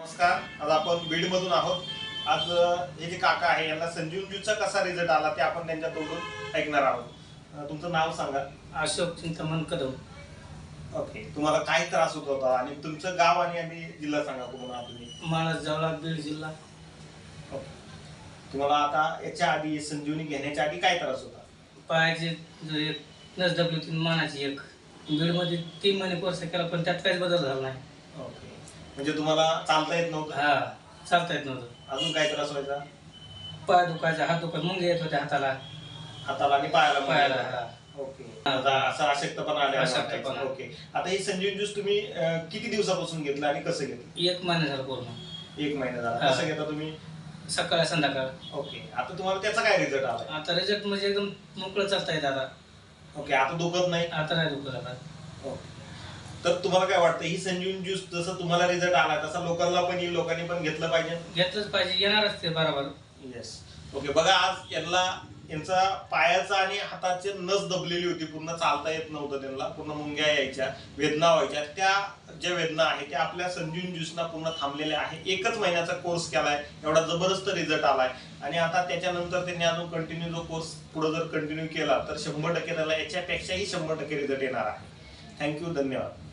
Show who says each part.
Speaker 1: नमस्कार आज आपण बीडमधून आहोत. आज हे जे काका आहे यांना संजीवन ज्यूसचा कसा रिझल्ट आला ते आपण त्यांच्या तोंडून ऐकणार आहोत. तुमचं नाव सांगा.
Speaker 2: अशोक चिंतामण कदम.
Speaker 1: ओके तुम्हाला काय त्रास होत होता आणि तुमचं गाव आणि आणि जिल्हा सांगा कुठून आहात तुम्ही.
Speaker 2: माळस जवळा बीड जिल्हा.
Speaker 1: तुम्हाला आता याच्या आधी संजीवनी घेण्याच्या आधी काय त्रास होता?
Speaker 2: पायाची एक नस दबली होती मानाची एक. बीडमध्ये तीन महिने कोर्स केला पण त्यात काहीच बदल झाला नाही.
Speaker 1: ओके. म्हणजे तुम्हाला चालता येत नव्हतं?
Speaker 2: हा चालता येत नव्हतं.
Speaker 1: अजून काय त्रास व्हायचा?
Speaker 2: पाय दुखायचा हात दुखाय मुंगे येत होत्या हाताला.
Speaker 1: हाताला आणि पायाला
Speaker 2: पायाला, हा.
Speaker 1: ओके. आता असा अशक्तपणा आला
Speaker 2: अशक्तपणा.
Speaker 1: ओके. आता हे संजीवन ज्यूस तुम्ही अ, किती दिवसापासून घेतलं आणि कसं घेतलं?
Speaker 2: एक महिना झाला पूर्ण.
Speaker 1: एक महिना झाला.
Speaker 2: हा.
Speaker 1: कसं घेता तुम्ही?
Speaker 2: सकाळ संध्याकाळ.
Speaker 1: ओके. आता तुम्हाला त्याचा काय रिझल्ट आला
Speaker 2: आता रिझल्ट म्हणजे एकदम मोकळं चालता येत आता
Speaker 1: ओके. आता दुखत नाही?
Speaker 2: आता नाही दुखत आता.
Speaker 1: ओके. तर तुम्हाला काय वाटतं ही संजीवन ज्यूस जसं तुम्हाला रिझल्ट आला तसा लोकांना पण येईल लोकांनी पण घेतलं पाहिजे?
Speaker 2: घेतलंच पाहिजे येणारच ते बरोबर.
Speaker 1: येस ओके बघा आज यांना यांचा पायाचा आणि हाताची नस दबलेली होती पूर्ण चालता येत नव्हतं त्यांना पूर्ण मुंग्या यायच्या वेदना व्हायच्या. त्या ज्या वेदना आहेत त्या आपल्या संजीवन ज्यूसना पूर्ण थांबलेल्या आहे. एकच महिन्याचा कोर्स केलाय एवढा जबरदस्त रिझल्ट आलाय. आणि आता त्याच्यानंतर त्यांनी अजून कंटिन्यू जो कोर्स पुढे जर कंटिन्यू केला तर शंभर टक्के त्याला याच्यापेक्षाही शंभर टक्के रिझल्ट येणार आहे. थँक्यू धन्यवाद.